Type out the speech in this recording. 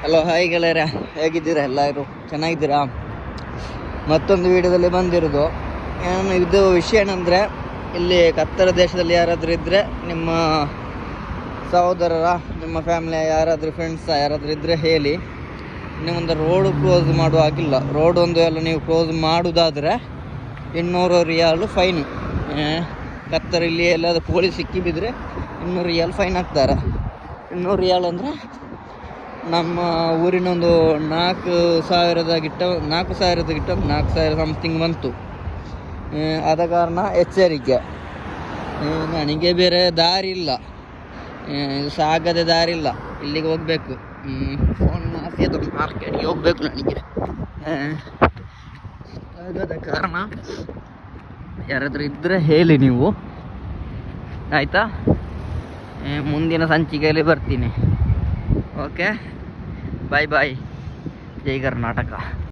Hello hi ಗೆಳೆಯರ. ಹೇಗಿದ್ದೀರಾ ಎಲ್ಲರೂ? ಚೆನ್ನಾಗಿದ್ದೀರಾ? ಮತ್ತೊಂದು ವಿಡಿಯೋದಲ್ಲಿ ಬಂದಿರೋದು, ಏನು ಇದು ವಿಷಯ ಏನಂದರೆ, ಇಲ್ಲಿ ಕತ್ತರ ದೇಶದಲ್ಲಿ ಯಾರಾದರೂ ಇದ್ದರೆ ನಿಮ್ಮ ಸಹೋದರರ, ನಿಮ್ಮ ಫ್ಯಾಮಿಲಿಯ ಯಾರಾದರೂ ಫ್ರೆಂಡ್ಸ ಯಾರಾದರೂ ಇದ್ದರೆ ಹೇಳಿ. ನಿಮ್ಮೊಂದು ರೋಡು ಕ್ಲೋಸ್ ಮಾಡುವ ಹಾಗಿಲ್ಲ. ರೋಡ್ ಒಂದು ಎಲ್ಲ ನೀವು ಕ್ಲೋಸ್ ಮಾಡೋದಾದರೆ, ಇನ್ನೂರು ರಿಯಾಲು ಫೈನು ಕತ್ತರ್ ಇಲ್ಲಿ ಎಲ್ಲಾದರೂ ಪೊಲೀಸ್ ಸಿಕ್ಕಿ ಬಿದ್ದರೆ ಇನ್ನೂರು ರಿಯಾಲ್ ಫೈನ್ ಹಾಕ್ತಾರೆ ಇನ್ನೂರು ರಿಯಾಲ್ ಅಂದರೆ ನಮ್ಮ ಊರಿನ ಒಂದು ನಾಲ್ಕು ಸಾವಿರದ ಗಿಟ್ಟ, ನಾಲ್ಕು ಸಾವಿರದ ಗಿಟ್ಟ, ನಾಲ್ಕು ಸಾವಿರ ಸಮಥಿಂಗ್ ಬಂತು. ಆದ ಕಾರಣ ಎಚ್ಚರಿಕೆ. ನನಗೆ ಬೇರೆ ದಾರಿ ಇಲ್ಲ. ಸಾಗದ ದಾರಿ ಇಲ್ಲ. ಇಲ್ಲಿಗೆ ಹೋಗಬೇಕು. ಫೋನ್ ಮಾಫಿಯಾದ ಮಾರ್ಕೆಟ್ಗೆ ಹೋಗಬೇಕು ನನಗೆ. ಆಗದ ಕಾರಣ ಯಾರಾದರೂ ಇದ್ದರೆ ಹೇಳಿ ನೀವು. ಆಯಿತಾ? ಮುಂದಿನ ಸಂಚಿಕೆಯಲ್ಲಿ ಬರ್ತೀನಿ. ಓಕೆ ಬಾಯ್ ಬಾಯ್ ಜೈ ಕರ್ನಾಟಕ